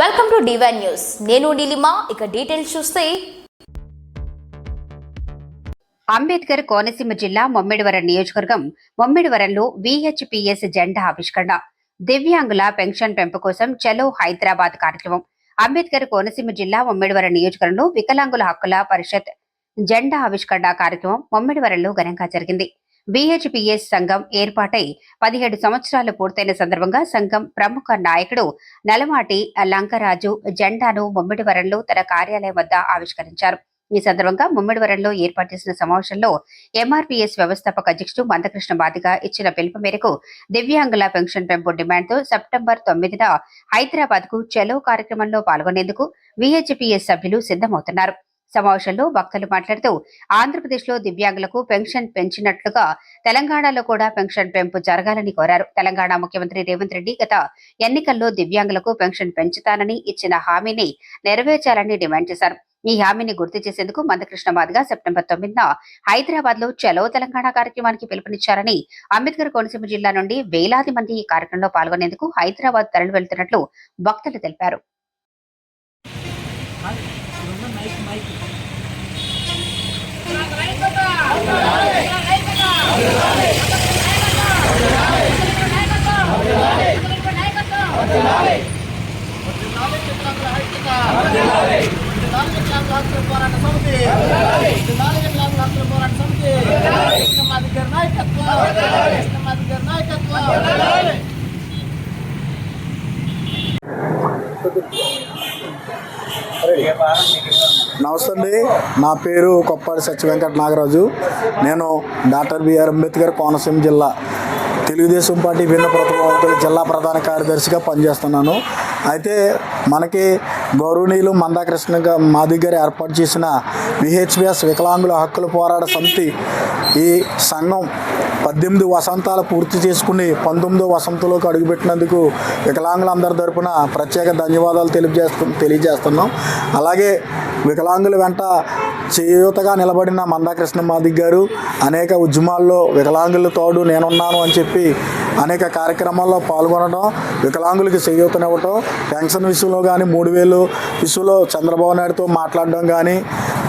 Welcome to divine news నేను నీలిమా ఇక details చూస్తే. అంబేద్కర్ కోనసీమ జిల్లా మొమ్మిడివరం నియోజకవర్గం మొమ్మిడివరంలో విహెచ్పిఎస్ జెండా ఆవిష్కరణ. దివ్యాంగుల పెన్షన్ పెంపు కోసం చలో హైదరాబాద్ కార్యక్రమం. అంబేద్కర్ కోనసీమ జిల్లా మొమ్మిడివరం నియోజకవర్గంలో వికలాంగుల హక్కుల పరిషత్ జెండా ఆవిష్కరణ కార్యక్రమం మొమ్మిడివరంలో ఘనంగా జరిగింది. బీహెచ్పిఎస్ సంఘం ఏర్పాటై పదిహేడు సంవత్సరాలు పూర్తయిన సందర్భంగా సంఘం ప్రముఖ నాయకుడు నలమాటి లంకరాజు జెండాను ముమ్మిడివరంలో తన కార్యాలయం వద్ద ఆవిష్కరించారు. ఈ సందర్భంగా ముమ్మిడివరంలో ఏర్పాటు చేసిన సమావేశంలో ఎంఆర్పీఎస్ వ్యవస్థాపక అధ్యక్షుడు మందకృష్ణ బాధిక ఇచ్చిన పిలుపు మేరకు దివ్యాంగుల పెన్షన్ పెంపు డిమాండ్తో సెప్టెంబర్ తొమ్మిదిన హైదరాబాద్కు చలో కార్యక్రమంలో పాల్గొనేందుకు విహెచ్పిఎస్ సభ్యులు సిద్ధమవుతున్నారు. సమావేశంలో వక్తలు మాట్లాడుతూ ఆంధ్రప్రదేశ్లో దివ్యాంగులకు పెన్షన్ పెంచినట్లుగా తెలంగాణలో కూడా పెన్షన్ పెంపు జరగాలని కోరారు. తెలంగాణ ముఖ్యమంత్రి రేవంత్ రెడ్డి గత ఎన్నికల్లో దివ్యాంగులకు పెన్షన్ పెంచుతానని ఇచ్చిన హామీని నెరవేర్చాలని డిమాండ్ చేశారు. ఈ హామీని గుర్తు చేసేందుకు మందకృష్ణ మాదిగా సెప్టెంబర్ తొమ్మిదిన హైదరాబాద్లో చలో తెలంగాణ కార్యక్రమానికి పిలుపునిచ్చారని అంబేద్కర్ కోనసీమ జిల్లా నుండి వేలాది మంది ఈ కార్యక్రమంలో పాల్గొనేందుకు హైదరాబాద్ తరలి వెళ్తున్నట్లు వక్తలు తెలిపారు. పోరాట సమితి పోరాట సమితి గారి నాయకత్వం గారి నాయకత్వం నమస్తే అండి. నా పేరు కొప్పాడి సత్య వెంకట నాగరాజు. నేను డాక్టర్ బిఆర్ అంబేద్కర్ కోనసీమ జిల్లా. తెలుగుదేశం పార్టీ భిన్న ప్రతిభావంతుల జిల్లా ప్రధాన కార్యదర్శిగా పనిచేస్తున్నాను. అయితే మనకి గౌరవనీయులు మందాకృష్ణ మా దగ్గర గారు ఏర్పాటు చేసిన విహెచ్బిఎస్ వికలాంగుల హక్కుల పోరాట సమితి ఈ సంఘం పద్దెనిమిది వసంతాలు పూర్తి చేసుకుని పంతొమ్మిదో వసంతంలోకి అడుగుపెట్టినందుకు వికలాంగులందరి తరపున ప్రత్యేక ధన్యవాదాలు తెలియజేస్తు తెలియజేస్తున్నాం. అలాగే వికలాంగుల వెంట చేయూతగా నిలబడిన మందాకృష్ణ మాదిక్ గారు అనేక ఉద్యమాల్లో వికలాంగుల తోడు నేనున్నాను అని చెప్పి అనేక కార్యక్రమాల్లో పాల్గొనడం వికలాంగులకి చేయూతనివ్వటం పెన్షన్ విషయంలో కానీ మూడు వేలు విషయంలో చంద్రబాబు నాయుడుతో మాట్లాడడం కానీ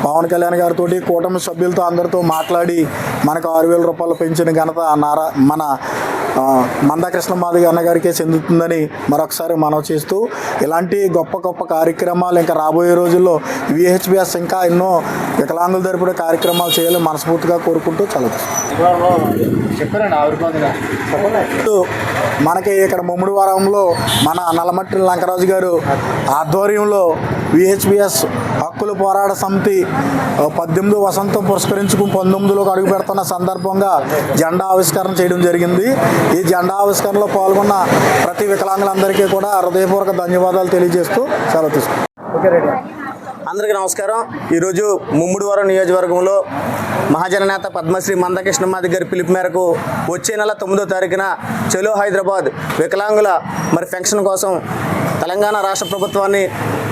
పవన్ కళ్యాణ్ గారితో కూటమి సభ్యులతో అందరితో మాట్లాడి మనకు ఆరు వేల రూపాయలు పెంచిన ఘనత నారా మన మందాకృష్ణ మాదిగ అన్నగారికే చెందుతుందని మరొకసారి మనం చేస్తూ ఇలాంటి గొప్ప గొప్ప కార్యక్రమాలు ఇంకా రాబోయే రోజుల్లో విహెచ్బిఎస్ ఇంకా ఎన్నో వికలాంగుల తరపున కార్యక్రమాలు చేయాలని మనస్ఫూర్తిగా కోరుకుంటూ చదువు మనకి ఇక్కడ ముమ్మడి వారంలో మన నల్లమట్టి లంకరాజు గారు ఆధ్వర్యంలో విహెచ్బిఎస్ హక్కుల పోరాట సమితి పద్దెనిమిది వసంతం పురస్కరించుకుని పంతొమ్మిదిలోకి అడుగు పెడుతున్న సందర్భంగా జెండా ఆవిష్కరణ చేయడం జరిగింది. ఈ జెండా ఆవిష్కరణలో పాల్గొన్న ప్రతి వికలాంగులందరికీ కూడా హృదయపూర్వక ధన్యవాదాలు తెలియజేస్తూ సెలవు తీసుకుంటాం అందరికీ నమస్కారం. ఈరోజు ముమ్మిడివరం నియోజకవర్గంలో మహాజననేత పద్మశ్రీ మందకృష్ణమాది గారి పిలుపు మేరకు వచ్చే నెల తొమ్మిదో తారీఖున చెలో హైదరాబాద్ వికలాంగుల మరి పెన్షన్ కోసం తెలంగాణ రాష్ట్ర ప్రభుత్వాన్ని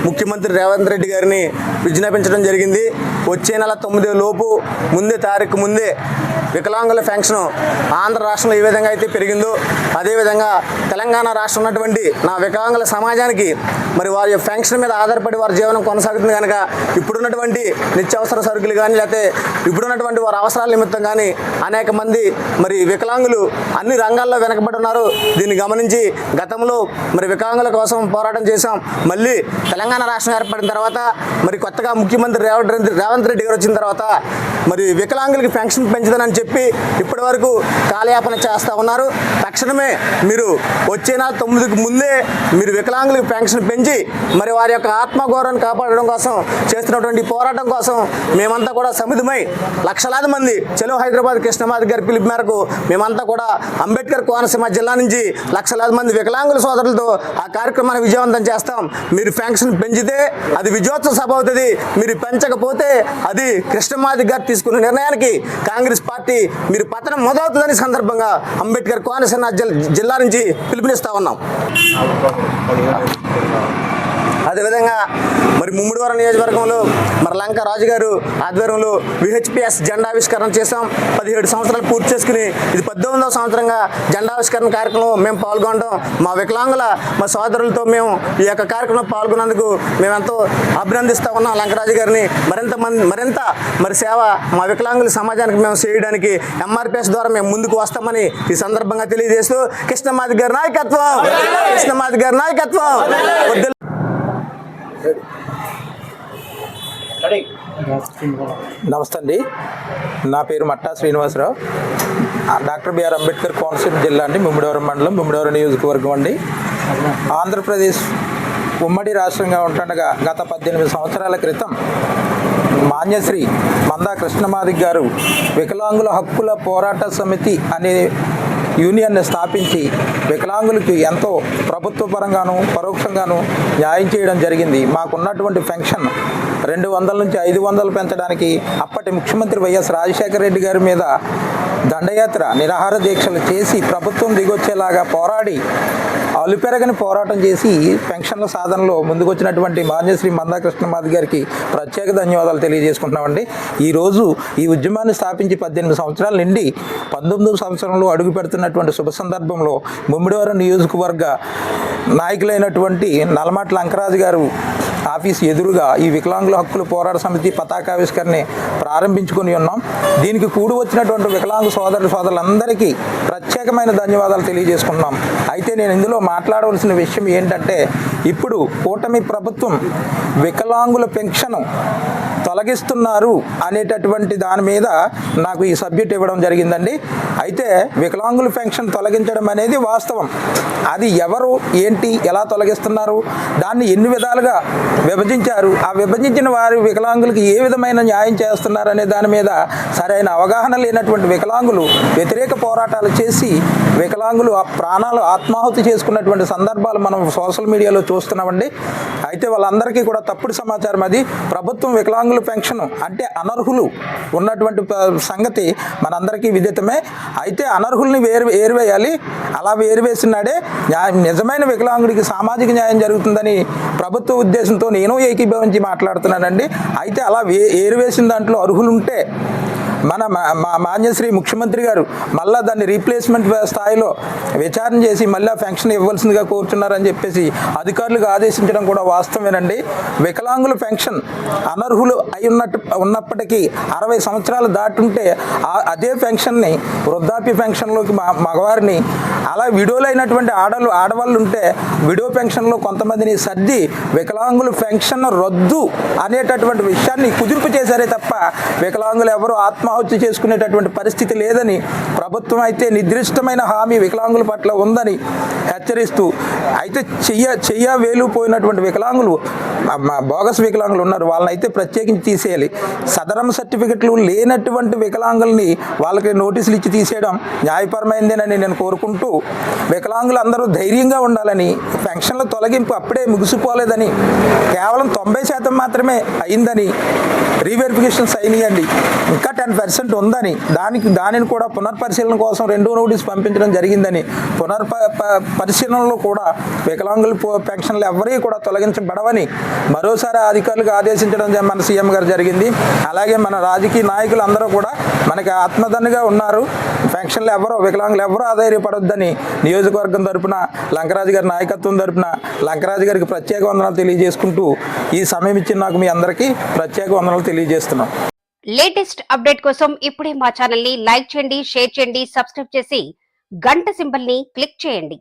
ముఖ్యమంత్రి రేవంత్ రెడ్డి గారిని విజ్ఞాపించడం జరిగింది. వచ్చే నెల తొమ్మిదో లోపు ముందే తారీఖు ముందే వికలాంగుల పెన్షన్ ఆంధ్ర రాష్ట్రంలో ఏ విధంగా అయితే పెరిగిందో అదేవిధంగా తెలంగాణ రాష్ట్రం ఉన్నటువంటి నా వికలాంగుల సమాజానికి మరి వారి పెన్షన్ మీద ఆధారపడి వారి జీవనం కొనసాగుతుంది కనుక ఇప్పుడున్నటువంటి నిత్యావసర సరుకులు కానీ లేకపోతే ఇప్పుడున్నటువంటి వారి అవసరాల నిమిత్తం కానీ అనేక మంది మరి వికలాంగులు అన్ని రంగాల్లో వెనకబడి ఉన్నారు. దీన్ని గమనించి గతంలో మరి వికలాంగుల కోసం పోరాటం చేశాం. మళ్ళీ తెలంగాణ రాష్ట్రం ఏర్పడిన తర్వాత మరి కొత్తగా ముఖ్యమంత్రి రేవంత్ రెడ్డి రేవంత్ రెడ్డి గారు వచ్చిన తర్వాత మరి వికలాంగులకి పెన్షన్ చేస్తానని చెప్పి ఇప్పటి వరకు కాలయాపన చేస్తూ ఉన్నారు. తక్షణమే మీరు వచ్చే నెల తొమ్మిదికి ముందే మీరు వికలాంగులకు పెన్షన్ పెంచి మరి వారి యొక్క ఆత్మగౌరవాన్ని కాపాడడం కోసం చేస్తున్నటువంటి పోరాటం కోసం మేమంతా కూడా సమిధమై లక్షలాది మంది చెలో హైదరాబాద్ కృష్ణమాధి గారి పిలుపు మేరకు మేమంతా కూడా అంబేద్కర్ కోనసీమ జిల్లా నుంచి లక్షలాది మంది వికలాంగుల సోదరులతో ఆ కార్యక్రమాన్ని విజయవంతం చేస్తాం. మీరు పెన్షన్ పెంచితే అది విజయోత్సవ సభ అవుతుంది. మీరు పెంచకపోతే అది కృష్ణమాధి గారు తీసుకున్న నిర్ణయానికి కాంగ్రెస్ పార్టీ మీరు పతనం మొదలవుతుందని సందర్భంగా అంబేద్కర్ కోనసీమ జిల్లా నుంచి పిలుపునిస్తా ఉన్నాం. అదేవిధంగా మరి ముమ్మిడివరం నియోజకవర్గంలో మరి లంక రాజు గారు ఆధ్వర్యంలో విహెచ్పిఎస్ జెండావిష్కరణ చేసాం పదిహేడు సంవత్సరాలు పూర్తి చేసుకుని ఇది పద్దెనిమిదవ సంవత్సరంగా జెండావిష్కరణ కార్యక్రమం మేము పాల్గొనడం. మా వికలాంగుల మా సోదరులతో మేము ఈ యొక్క కార్యక్రమం పాల్గొన్నందుకు మేము ఎంతో అభినందిస్తూ ఉన్నాం లంకరాజు గారిని మరింత మంది మరింత మరి సేవ మా వికలాంగుల సమాజానికి మేము చేయడానికి ఎంఆర్పిఎస్ ద్వారా మేము ముందుకు వస్తామని ఈ సందర్భంగా తెలియజేస్తూ కృష్ణమాది గారి నాయకత్వం కృష్ణమాది గారి నాయకత్వం. నమస్తే అండి. నా పేరు Matta Srinivasarao. Doctor B R Ambedkar Konaseema జిల్లా అండి ముమ్మిడివరం మండలం ముమ్మిడివరం నియోజకవర్గం అండి. ఆంధ్రప్రదేశ్ ఉమ్మడి రాష్ట్రంగా ఉంటుండగా గత పద్దెనిమిది సంవత్సరాల క్రితం మాన్యశ్రీ మందా కృష్ణమాదిక్ గారు వికలాంగుల హక్కుల పోరాట సమితి అనే యూనియన్ని స్థాపించి వికలాంగులకి ఎంతో ప్రభుత్వ పరంగాను పరోక్షంగాను న్యాయం చేయడం జరిగింది. మాకున్నటువంటి పెన్షన్ రెండు వందల నుంచి ఐదు వందలు పెంచడానికి అప్పటి ముఖ్యమంత్రి వైఎస్ రాజశేఖర రెడ్డి గారి మీద దండయాత్ర నిరాహార దీక్షలు చేసి ప్రభుత్వం దిగొచ్చేలాగా పోరాడి అలుపెరగని పోరాటం చేసి పెన్షన్ల సాధనలో ముందుకొచ్చినటువంటి మాన్యశ్రీ మందాకృష్ణమాది గారికి ప్రత్యేక ధన్యవాదాలు తెలియజేసుకుంటున్నామండి. ఈరోజు ఈ ఉద్యమాన్ని స్థాపించి పద్దెనిమిది సంవత్సరాల నుండి పంతొమ్మిదవ సంవత్సరంలో అడుగు పెడుతున్నటువంటి శుభ సందర్భంలో ముమ్మిడివరం నియోజకవర్గ నాయకులైనటువంటి నలమట్ల అంకరాజు గారు ఆఫీస్ ఎదురుగా ఈ వికలాంగుల హక్కుల పోరాట సమితి పతాకావిష్కరణని ప్రారంభించుకొని ఉన్నాం. దీనికి కూడి వచ్చినటువంటి వికలాంగ సోదరులు సోదరులందరికీ ప్రత్యేకమైన ధన్యవాదాలు తెలియజేసుకున్నాం అయితే నేను ఇందులో మాట్లాడవలసిన విషయం ఏంటంటే ఇప్పుడు కూటమి ప్రభుత్వం వికలాంగుల పెన్షన్ తొలగిస్తున్నారు అనేటటువంటి దాని మీద నాకు ఈ సబ్జెక్ట్ ఇవ్వడం జరిగిందండి. అయితే వికలాంగుల పెన్షన్ తొలగించడం అనేది వాస్తవం. అది ఎవరు ఏంటి ఎలా తొలగిస్తున్నారు? దాన్ని ఎన్ని విధాలుగా విభజించారు. ఆ విభజించిన వారి వికలాంగులకు ఏ విధమైన న్యాయం చేస్తున్నారు అనే దాని మీద సరైన అవగాహన లేనటువంటి వికలాంగులు వ్యతిరేక పోరాటాలు చేసి వికలాంగులు ఆ ప్రాణాలు ఆత్మాహుతి చేసుకున్నటువంటి సందర్భాలు మనం సోషల్ మీడియాలో చూస్తున్నామండి. అయితే వాళ్ళందరికీ కూడా తప్పుడు సమాచారం అది. ప్రభుత్వం వికలాంగుల పెన్షన్ అంటే అనర్హులు ఉన్నటువంటి సంగతి మనందరికీ విదితమే. అయితే అనర్హుల్ని వేరు ఏరువేయాలి. అలా వేరువేసినాడే న్యాయం నిజమైన వికలాంగుడికి సామాజిక న్యాయం జరుగుతుందని ప్రభుత్వ ఉద్దేశంతో నేను ఏకీభవించి మాట్లాడుతున్నానండి. అయితే అలా వే ఏరువేసిన దాంట్లో అర్హులుంటే మన మా- మా మాన్యశ్రీ ముఖ్యమంత్రి గారు మళ్ళా దాన్ని రీప్లేస్మెంట్ స్థాయిలో విచారణ చేసి మళ్ళీ పెన్షన్ ఇవ్వాల్సిందిగా కోరుతున్నారని చెప్పేసి అధికారులకు ఆదేశించడం కూడా వాస్తవేనండి వికలాంగుల పెన్షన్ అనర్హులు అయి ఉన్నట్టు ఉన్నప్పటికీ అరవై సంవత్సరాలు దాటుంటే అదే పెన్షన్ని వృద్ధాప్య పెన్షన్లోకి మా మగవారిని అలా విడోలైనటువంటి ఆడలు ఆడవాళ్ళు ఉంటే విడో పెన్షన్లో కొంతమందిని సర్ది వికలాంగుల పెన్షన్ రద్దు అనేటటువంటి విషయాన్ని కుదింపు చేశారే తప్ప వికలాంగులు ఎవరు ఆత్మహత్య చేసుకునేటటువంటి పరిస్థితి లేదని ప్రభుత్వం అయితే నిర్దిష్టమైన హామీ వికలాంగుల పట్ల ఉందని హెచ్చరిస్తూ అయితే చెయ్య చెయ్య వేలు పోయినటువంటి వికలాంగులు మా- బోగస్ వికలాంగులు ఉన్నారు. వాళ్ళని అయితే ప్రత్యేకించి తీసేయాలి. సదరం సర్టిఫికెట్లు లేనటువంటి వికలాంగుల్ని వాళ్ళకి నోటీసులు ఇచ్చి తీసేయడం న్యాయపరమైందేనని నేను కోరుకుంటూ వికలాంగులు అందరూ ధైర్యంగా ఉండాలని పెన్షన్ల తొలగింపు అప్పుడే ముగిసిపోలేదని కేవలం తొంభై శాతం మాత్రమే అయిందని రీవెరిఫికేషన్ సైన్ ఇవ్వండి ఇంకా టెన్ పర్సెంట్ ఉందని దానికి దానిని కూడా పునర్పరిశీలన కోసం రెండో నోటీస్ పంపించడం జరిగిందని పునర్ప పరిశీలనలో కూడా వికలాంగుల పెన్షన్లు ఎవరికీ కూడా తొలగించబడవని మరోసారి అధికారులకు ఆదేశించడం మన సీఎం గారు జరిగింది. అలాగే మన రాజకీయ నాయకులు అందరూ కూడా మనకి ఆత్మదన్నుగా ఉన్నారు. పెన్షన్లు ఎవరో వికలాంగులు ఎవరో ఆధారపడొద్దని నియోజకవర్గం తరపున లంకరాజు గారి నాయకత్వం తరపున లంకరాజు గారికి ప్రత్యేక వందనాలు తెలియజేసుకుంటూ ఈ సమయం ఇచ్చిన నాకు మీ అందరికీ ప్రత్యేక వందనాలు తెలియజేస్తున్నాం. లేటెస్ట్ అప్డేట్ కోసం ఇప్పుడే మా ఛానల్ని లైక్ చేయండి షేర్ చేయండి సబ్స్క్రైబ్ చేసి గంట సింబల్ని క్లిక్ చేయండి.